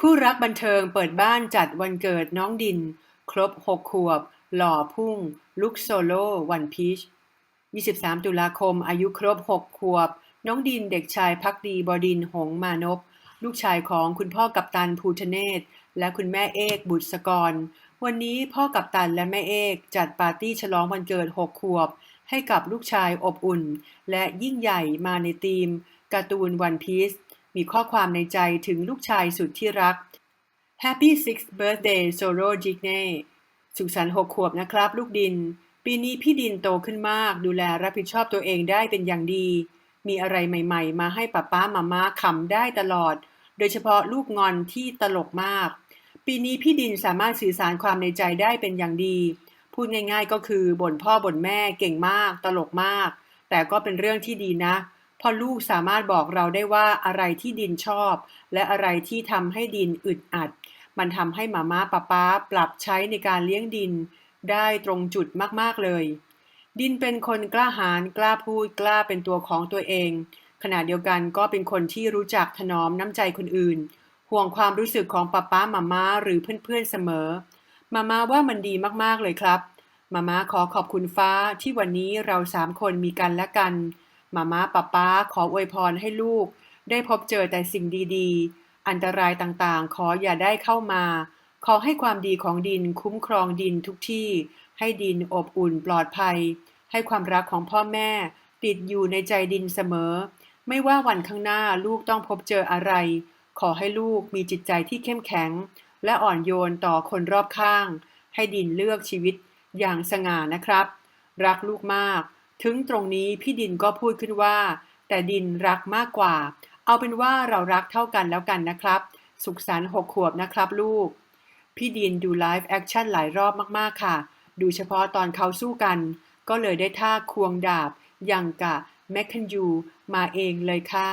คู่รักบันเทิงเปิดบ้านจัดวันเกิดน้องดิน ครบ 6 ขวบ หล่อพุ่ง ลุกโซโล่วันพีช 23 ตุลาคม อายุครบ 6 ขวบ น้องดินเด็กชายพักดีบดินหงมานพ ลูกชายของคุณพ่อกัปตันภูทะเนศ และคุณแม่เอกบุตรสกร วันนี้พ่อกัปตันและแม่เอกจัดปาร์ตี้ฉลองวันเกิด 6 ขวบ ให้กับลูกชายอบอุ่น และยิ่งใหญ่มาในธีมการ์ตูนวันพีซ มีข้อความในใจถึงลูกชายสุดที่รัก Happy Sixth Birthday Soro Jigne สุขสันต์หกขวบนะครับ ลูกดิน ปีนี้พี่ดินโตขึ้นมาก ดูแลรับผิดชอบตัวเองได้เป็นอย่างดี มีอะไรใหม่ ๆ มาให้ป้าป้ามาม่าขำได้ตลอด โดยเฉพาะลูกงอนที่ตลกมาก ปีนี้พี่ดินสามารถสื่อสารความในใจได้เป็นอย่างดี พูดง่าย ๆ ก็คือบ่นพ่อบ่นแม่เก่งมาก ตลกมาก แต่ก็เป็นเรื่องที่ดีนะเพอลูกสามารถบอกเราได้ว่าอะไรที่ดินชอบ และอะไรที่ทำให้ดินอึดอัด มันทำให้มาม่าป้าป้าปรับใช้ในการเลี้ยงดิน ได้ตรงจุดมากๆเลย ดินเป็นคนกล้าหาญกล้าพูดกล้าเป็นตัวของตัวเอง ขณะเดียวกันก็เป็นคนที่รู้จักถนอมน้ำใจคนอื่น ห่วงความรู้สึกของป้าป้ามาม่าหรือเพื่อนๆเสมอ มาม่าว่ามันดีมากๆเลยครับ มาม่าขอขอบคุณฟ้าที่วันนี้เราสามคนมีกันและกัน มาม่าป้าป้าขออวยพรให้ลูก ได้พบเจอแต่สิ่งดีๆ อันตรายต่างๆ ขออย่าได้เข้ามา ขอให้ความดีของดินคุ้มครองดินทุกที่ ให้ดินอบอุ่นปลอดภัย ให้ความรักของพ่อแม่ ติดอยู่ในใจดินเสมอ ไม่ว่าวันข้างหน้าลูกต้องพบเจออะไร ขอให้ลูกมีจิตใจที่เข้มแข็ง และอ่อนโยนต่อคนรอบข้าง ให้ดินเลือกชีวิตอย่างสง่านะครับ รักลูกมาก ถึงตรงนี้พี่ดินก็พูดขึ้นว่า แต่ดินรักมากกว่า เอาเป็นว่าเรารักเท่ากันแล้วกันนะครับ สุขสันต์หกขวบนะครับลูก พี่ดินดูไลฟ์แอคชั่นหลายรอบมากๆค่ะ ดูเฉพาะตอนเขาสู้กัน ก็เลยได้ท่าควงดาบ อย่างกะแมคคันยูมาเองเลยค่ะ